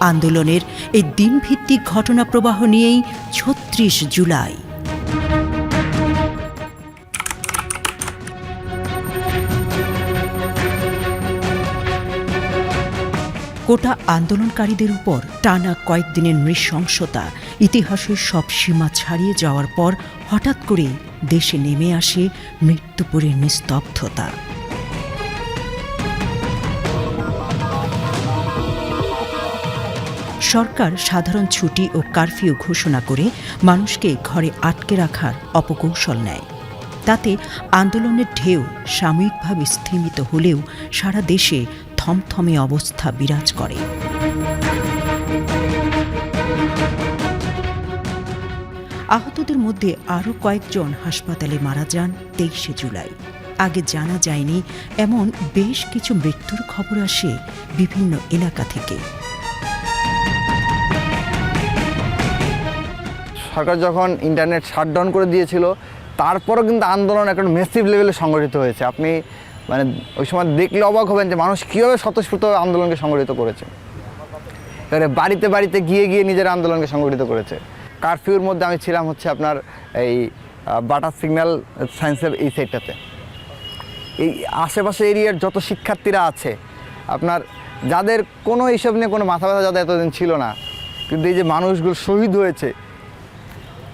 আন্দোলনের এই দিনভিত্তিক ঘটনা প্রবাহ নিয়েই ছত্রিশ জুলাই। কোটা আন্দোলনকারীদের উপর টানা কয়েকদিনের নৃশংসতা, ইতিহাসের সব সীমা ছাড়িয়ে যাওয়ার পর হঠাৎ করে দেশে নেমে আসে মৃত্যুপুরের নিস্তব্ধতা। সরকার সাধারণ ছুটি ও কারফিউ ঘোষণা করে মানুষকে ঘরে আটকে রাখার অপকৌশল নেয়। তাতে আন্দোলনের ঢেউ সাময়িকভাবে স্থিমিত হলেও সারা দেশে থমথমে অবস্থা বিরাজ করে। আহতদের মধ্যে আরও কয়েকজন হাসপাতালে মারা যান তেইশে জুলাই। আগে জানা যায়নি এমন বেশ কিছু মৃত্যুর খবর আসে বিভিন্ন এলাকা থেকে। সরকার যখন ইন্টারনেট শাটডাউন করে দিয়েছিল, তারপরও কিন্তু আন্দোলন একটা মেসিভ লেভেলে সংগঠিত হয়েছে। আপনি মানে ওই সময় দেখলে অবাক হবেন যে মানুষ কীভাবে স্বতঃস্ফূর্ত আন্দোলনকে সংগঠিত করেছে। এবারে বাড়িতে বাড়িতে গিয়ে গিয়ে নিজের আন্দোলনকে সংগঠিত করেছে। কারফিউর মধ্যে আমি ছিলাম হচ্ছে আপনার এই বাটার সিগন্যাল সায়েন্সের এই সাইডটাতে এই আশেপাশে এরিয়ার যত শিক্ষার্থীরা আছে, আপনার যাদের কোনো এইসব নিয়ে কোনো মাথা ব্যথা যাদের এতদিন ছিল না, কিন্তু এই যে মানুষগুলো শহীদ হয়েছে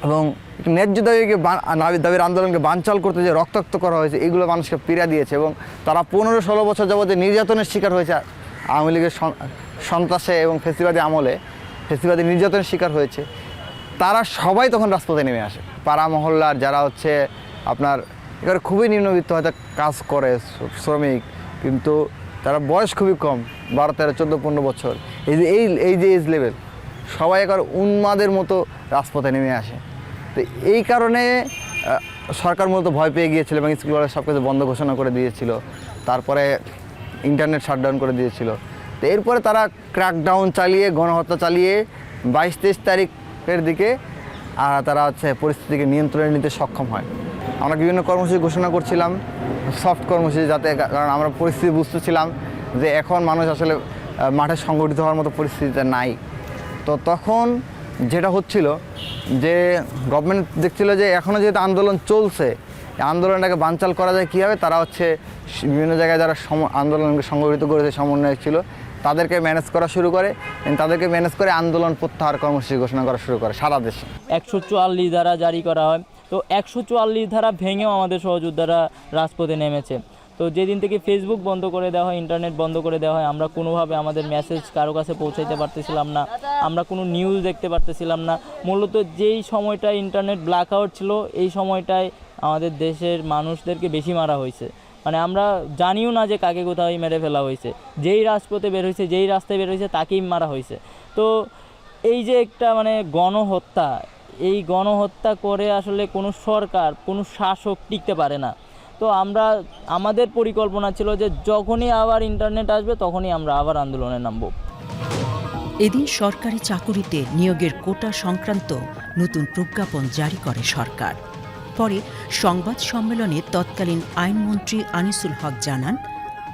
এবং ন্যায্য দাবিকে দাবির আন্দোলনকে বানচাল করতে যে রক্তাক্ত করা হয়েছে, এগুলো মানুষকে পীড়া দিয়েছে এবং তারা পনেরো ষোলো বছর যাবতে নির্যাতনের শিকার হয়েছে আওয়ামী লীগের সন্ত্রাসে এবং ফেসিবাদী আমলে ফেসিবাদী নির্যাতনের শিকার হয়েছে। তারা সবাই তখন রাজপথে নেমে আসে। পাড়া মহল্লার যারা হচ্ছে আপনার এখানে খুবই নিম্নবিত্ত হয়তো কাজ করে শ্রমিক, কিন্তু তারা বয়স খুবই কম, বারো, তেরো, চোদ্দ, পনেরো বছর। এই যে এই এই যে এজ লেভেল সবাই একবার উন্মাদের মতো রাজপথে নেমে আসে। তো এই কারণে সরকার মূলত ভয় পেয়ে গিয়েছিল এবং স্কুল কলেজ সব কিছু বন্ধ ঘোষণা করে দিয়েছিল। তারপরে ইন্টারনেট শাটডাউন করে দিয়েছিল। তো এরপরে তারা ক্র্যাকডাউন চালিয়ে, গণহত্যা চালিয়ে বাইশ তেইশ তারিখের দিকে আর তারা হচ্ছে পরিস্থিতিকে নিয়ন্ত্রণে নিতে সক্ষম হয়। আমরা বিভিন্ন কর্মসূচি ঘোষণা করছিলাম সফট কর্মসূচি যাতে কারণ আমরা পরিস্থিতি বুঝতেছিলাম যে এখন মানুষ আসলে মাঠে সংগঠিত হওয়ার মতো পরিস্থিতিতে নাই। তো তখন যেটা হচ্ছিল যে গভর্নমেন্ট দেখছিল যে এখনও যেহেতু আন্দোলন চলছে আন্দোলনটাকে বানচাল করা যায় কীভাবে? তারা হচ্ছে বিভিন্ন জায়গায় যারা সম- আন্দোলনকে সংগঠিত করেছে সমন্বয় ছিল, তাদেরকে ম্যানেজ করা শুরু করে তাদেরকে ম্যানেজ করে আন্দোলন প্রত্যাহার কর্মসূচি ঘোষণা করা শুরু করে সারা দেশে। একশো চুয়াল্লিশ ধারা জারি করা হয়। তো একশো চুয়াল্লিশ ধারা ভেঙেও আমাদের সহযোদ্ধারা রাজপথে নেমেছে। তো যেদিন থেকে ফেসবুক বন্ধ করে দেওয়া হয় ইন্টারনেট বন্ধ করে দেওয়া হয়, আমরা কোনোভাবে আমাদের মেসেজ কারও কাছে পৌঁছাইতে পারতেছিলাম না, আমরা কোনো নিউজ দেখতে পারতেছিলাম না। মূলত যেই সময়টায় ইন্টারনেট ব্ল্যাক আউট ছিল, এই সময়টায় আমাদের দেশের মানুষদেরকে বেশি মারা হয়েছে। মানে আমরা জানিও না যে কাকে কোথাও মেরে ফেলা হয়েছে। যেই রাজপথে বের হয়েছে, যেই রাস্তায় বের হয়েছে, তাকেই মারা হয়েছে। তো এই যে একটা মানে গণহত্যা, এই গণহত্যা করে আসলে কোনো সরকার, কোনো শাসক টিকতে পারে না। তো আমরা আমাদের পরিকল্পনা ছিল যে যখনই আবার ইন্টারনেট আসবে তখনই আমরা আবার আন্দোলনে নামবো। এদিন সরকারি চাকুরিতে নিয়োগের কোটা সংক্রান্ত নতুন প্রজ্ঞাপন জারি করে সরকার। পরে সংবাদ সম্মেলনে তৎকালীন আইনমন্ত্রী আনিসুল হক জানান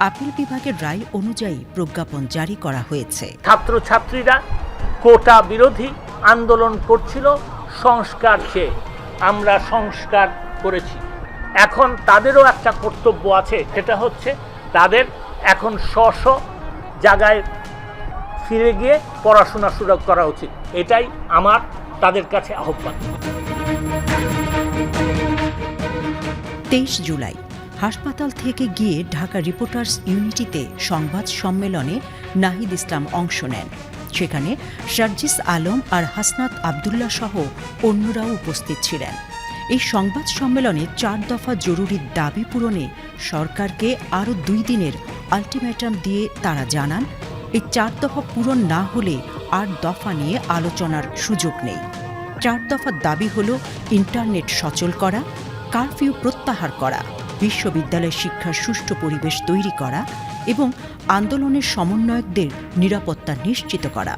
আপিল বিভাগের রায় অনুযায়ী প্রজ্ঞাপন জারি করা হয়েছে। ছাত্রছাত্রীরা কোটা বিরোধী আন্দোলন করছিল সংস্কার চেয়ে আমরা সংস্কার করেছি। এখন তাদেরও একটা কর্তব্য আছে, সেটা হচ্ছে তাদের এখন স্ব স্ব জায়গায় ফিরে গিয়ে পড়াশোনা শুরু করা উচিত। এটাই আমার, তাদের কাছে আহ্বান। তেইশ জুলাই, হাসপাতাল থেকে গিয়ে ঢাকা রিপোর্টার্স ইউনিটিতে সংবাদ সম্মেলনে নাহিদ ইসলাম অংশ নেন। সেখানে শারজিস আলম আর হাসনাত আবদুল্লাহ সহ অন্যরাও উপস্থিত ছিলেন। এই সংবাদ সম্মেলনে চার দফা জরুরি দাবি পূরণে সরকারকে আরও দুই দিনের আলটিমেটাম দিয়ে তারা জানান, এই চার দফা পূরণ না হলে আর দফা নিয়ে আলোচনার সুযোগ নেই। চার দফার দাবি হল ইন্টারনেট সচল করা, কারফিউ প্রত্যাহার করা, বিশ্ববিদ্যালয় শিক্ষার সুষ্ঠু পরিবেশ তৈরি করা এবং আন্দোলনের সমন্বয়কদের নিরাপত্তা নিশ্চিত করা।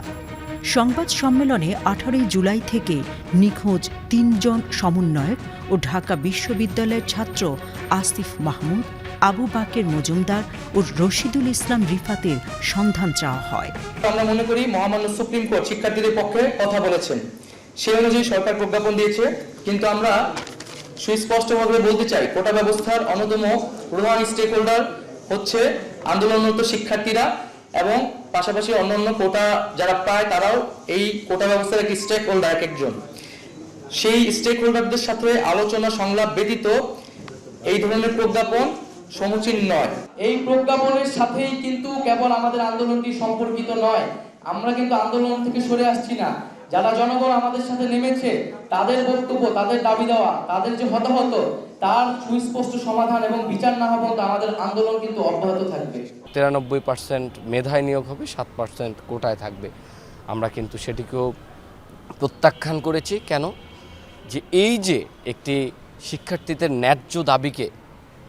সংবাদ সম্মেলনে আঠারোই জুলাই থেকে নিখোঁজ তিনজন সমন্বয়ক ও ঢাকা বিশ্ববিদ্যালয়ের ছাত্র আসিফ মাহমুদ, আবু বাকের মজুমদার ও রশিদুল ইসলাম রিফাতের সন্ধান চাওয়া হয়। আমরা মনে করি মহামান্য সুপ্রিম কোর্ট শিক্ষার্থীদের পক্ষে কথা বলেছেন। সেই অনুযায়ী সরকার প্রজ্ঞাপন দিয়েছে, কিন্তু আমরা সুস্পষ্টভাবে বলতে চাই, কোটা ব্যবস্থার অন্যতম প্রধান স্টেক হোল্ডার হচ্ছে আন্দোলনরত শিক্ষার্থীরা এবং পাশাপাশি অন্যান্য কোটা যারা পায়, তারাও এই কোটা ব্যবস্থার এক স্টেক হোল্ডার এক একজন। সেই স্টেক হোল্ডারদের সাথে আলোচনা সংলাপ ব্যতীত এই ধরনের প্রজ্ঞাপন সমুচীন নয়। এই প্রজ্ঞাপনের সাথেই কিন্তু কেবল আমাদের আন্দোলনটি সম্পর্কিত নয়। আমরা কিন্তু আন্দোলন থেকে সরে আসছি না। যারা জনগণ আমাদের সাথে নেমেছে, তাদের বক্তব্য, তাদের দাবি দেওয়া, তাদের যে হতাহত, তার সুস্পষ্ট সমাধান এবং বিচার না হওয়া আমাদের আন্দোলন কিন্তু অব্যাহত থাকবে। তিরানব্বই পার্সেন্ট মেধায় নিয়োগ হবে, সাত পার্সেন্ট কোটায় থাকবে। আমরা কিন্তু সেটিকেও প্রত্যাখ্যান করেছি। কেন? যে এই যে একটি শিক্ষার্থীদের ন্যায্য দাবিকে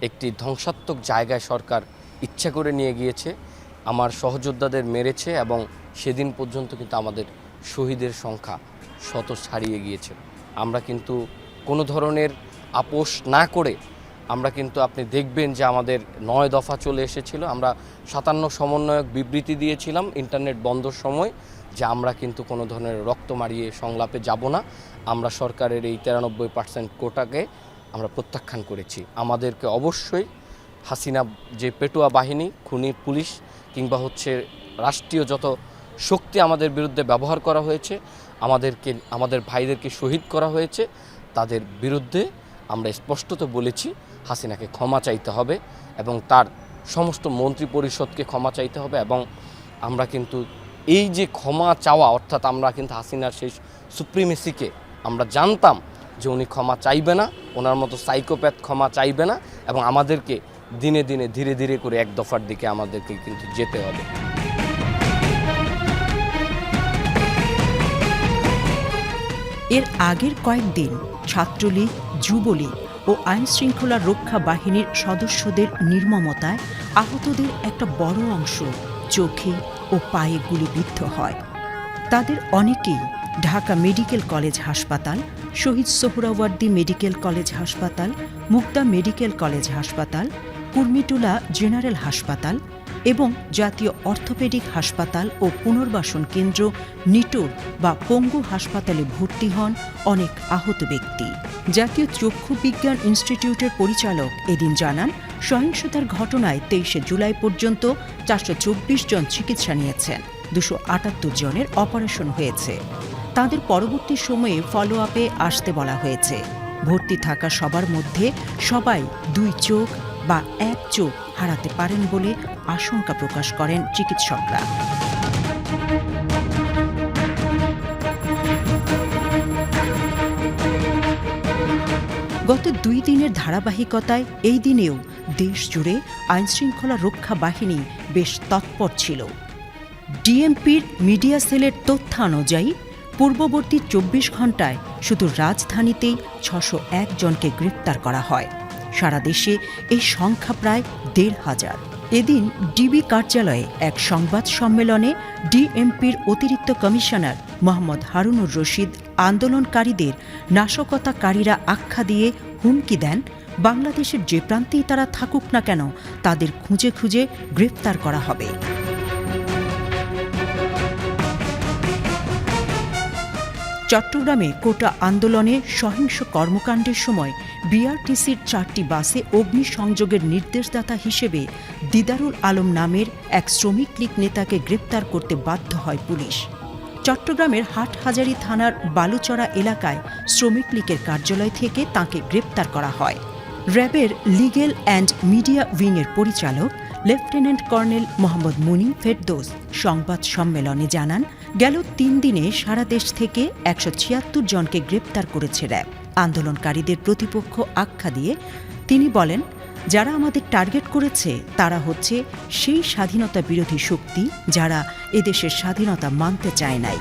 একটি ধ্বংসাত্মক জায়গায় সরকার ইচ্ছা করে নিয়ে গিয়েছে, আমার সহযোদ্ধাদের মেরেছে এবং সেদিন পর্যন্ত কিন্তু আমাদের শহীদের সংখ্যা শত ছাড়িয়ে গিয়েছে। আমরা কিন্তু কোনো ধরনের আপোষ না করে আমরা কিন্তু আপনি দেখবেন যে আমাদের নয় দফা চলে এসেছিল। আমরা সাতান্ন সমন্বয়ক বিবৃতি দিয়েছিলাম ইন্টারনেট বন্ধর সময় যে আমরা কিন্তু কোনো ধরনের রক্ত মারিয়ে সংলাপে যাব না। আমরা সরকারের এই তিরানব্বই পার্সেন্ট কোটাকে আমরা প্রত্যাখ্যান করেছি। আমাদেরকে অবশ্যই হাসিনা যে পেটুয়া বাহিনী, খুনি, পুলিশ কিংবা হচ্ছে রাষ্ট্রীয় যত শক্তি আমাদের বিরুদ্ধে ব্যবহার করা হয়েছে, আমাদেরকে, আমাদের ভাইদেরকে শহীদ করা হয়েছে। তাদের বিরুদ্ধে আমরা স্পষ্টত বলেছি, হাসিনাকে ক্ষমা চাইতে হবে এবং তার সমস্ত মন্ত্রী পরিষদকে ক্ষমা চাইতে হবে এবং আমরা কিন্তু এই যে ক্ষমা চাওয়া, অর্থাৎ আমরা কিন্তু হাসিনার সেই সুপ্রিমেসিকে আমরা জানতাম যে উনি ক্ষমা চাইবে না, ওনার মতো সাইকোপ্যাথ ক্ষমা চাইবে না এবং আমাদেরকে দিনে দিনে ধীরে ধীরে করে এক দফার দিকে আমাদেরকে কিন্তু যেতে হবে। এর আগের কয়েকদিন ছাত্রলীগ, যুবলীগ ও আইনশৃঙ্খলা রক্ষা বাহিনীর সদস্যদের নির্মমতায় আহতদের একটা বড় অংশ চোখে ও পায়ে গুলিবিদ্ধ হয়। তাদের অনেকেই ঢাকা মেডিকেল কলেজ হাসপাতাল, শহীদ সোহরাওয়ার্দী মেডিকেল কলেজ হাসপাতাল মুক্তা মেডিকেল কলেজ হাসপাতাল, কুর্মিটুলা জেনারেল হাসপাতাল এবং জাতীয় অর্থোপেডিক হাসপাতাল ও পুনর্বাসন কেন্দ্র নিটোর বা পঙ্গু হাসপাতালে ভর্তি হন অনেক আহত ব্যক্তি। জাতীয় চক্ষু বিজ্ঞান ইনস্টিটিউটের পরিচালক এদিন জানান, সহিংসতার ঘটনায় তেইশে জুলাই পর্যন্ত চারশো চব্বিশ জন চিকিৎসা নিয়েছেন, দুশো আটাত্তর জনের অপারেশন হয়েছে। তাদের পরবর্তী সময়ে ফলো আপে আসতে বলা হয়েছে। ভর্তি থাকা সবার মধ্যে সবাই দুই চোখ বা এক চোখ হারাতে পারেন বলে আশঙ্কা প্রকাশ করেন চিকিৎসকরা। গত দুই দিনের ধারাবাহিকতায় এই দিনেও দেশ জুড়ে আইনশৃঙ্খলা রক্ষা বাহিনী বেশ তৎপর ছিল। ডিএমপির মিডিয়া সেলের তথ্যানুযায়ী, পূর্ববর্তী চব্বিশ ঘন্টায় শুধু রাজধানীতেই ছশো জনকে গ্রেপ্তার করা হয়। সারা দেশে এই সংখ্যা প্রায় দেড় হাজার। এদিন ডিবি কার্যালয়ে এক সংবাদ সম্মেলনে ডিএমপির অতিরিক্ত কমিশনার মোহাম্মদ হারুনুর রশিদ আন্দোলনকারীদের নাশকতাকারীরা আখ্যা দিয়ে হুমকি দেন, বাংলাদেশের যে প্রান্তেই তারা থাকুক না কেন, তাদের খুঁজে খুঁজে গ্রেপ্তার করা হবে। চট্টগ্রামে কোটা আন্দোলনে সহিংস কর্মকাণ্ডের সময় বিআরটিসির চারটি বাসে অগ্নিসংযোগের নির্দেশদাতা হিসেবে দিদারুল আলম নামের এক শ্রমিক লীগ নেতাকে গ্রেপ্তার করতে বাধ্য হয় পুলিশ। চট্টগ্রামের হাটহাজারী থানার বালুচড়া এলাকায় শ্রমিক লীগের কার্যালয় থেকে তাকে গ্রেপ্তার করা হয়। র্যাবের লিগেল অ্যান্ড মিডিয়া উইংয়ের পরিচালক লেফটেন্যান্ট কর্নেল মোহাম্মদ মুনি ফেরদোস সংবাদ সম্মেলনে জানান গেল তিন দিনে সারা দেশ থেকে একশো ছিয়াত্তর জনকে গ্রেপ্তার করেছে র্যাব। আন্দোলনকারীদের প্রতিপক্ষ আখ্যা দিয়ে তিনি বলেন, যারা আমাদের টার্গেট করেছে, তারা হচ্ছে সেই স্বাধীনতা বিরোধী শক্তি যারা এদেশের স্বাধীনতা মানতে চায় নাই।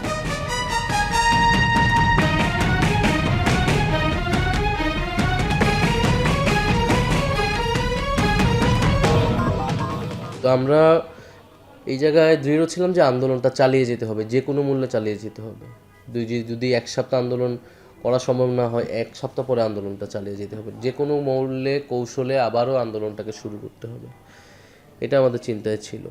আমরা এই জায়গায় দৃঢ় ছিলাম যে আন্দোলনটা চালিয়ে যেতে হবে, যে কোনো মূল্যে চালিয়ে যেতে হবে। দুই যদি এক সপ্তাহ আন্দোলন করা সম্ভব না হয়, এক সপ্তাহ পরে আন্দোলনটা চালিয়ে যেতে হবে। যে কোনো মূল্যে, কৌশলে আবারও আন্দোলনটাকে শুরু করতে হবে। এটা আমাদের চিন্তায় ছিল।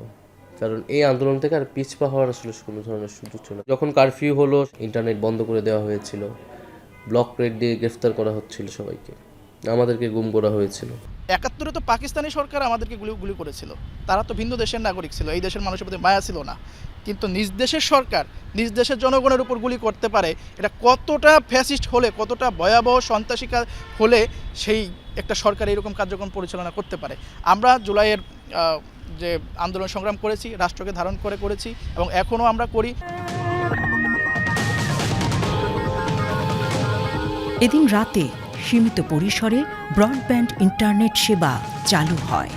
কারণ এই আন্দোলন থেকে আর পিছপা হওয়ার আসলে কোনো ধরনের সুযোগ ছিল না। যখন কারফিউ হলো, ইন্টারনেট বন্ধ করে দেওয়া হয়েছিল। ব্লক রেড দিয়ে গ্রেফতার করা হচ্ছিল সবাইকে। আমাদেরকে গুম করা হয়েছিল। একাত্তরে তো পাকিস্তানি সরকার আমাদেরকে গুলি গুলি করেছিল। তারা তো ভিন্ন দেশের নাগরিক ছিল, এই দেশের মানুষের প্রতি মায়া ছিল না। কিন্তু নিজ দেশের সরকার, নিজ দেশের জনগণের উপর গুলি করতে পারে, এটা কতটা ফ্যাসিস্ট হলে, কতটা ভয়াবহ সন্ত্রাসী হলে সেই একটা সরকার এরকম কার্যক্রম পরিচালনা করতে পারে। আমরা জুলাইয়ের যে আন্দোলন সংগ্রাম করেছি, রাষ্ট্রকে ধারণ করে করেছি এবং এখনও আমরা করি। এদিন রাতে সীমিত পরিসরে ব্রডব্যান্ড ইন্টারনেট সেবা চালু হয়।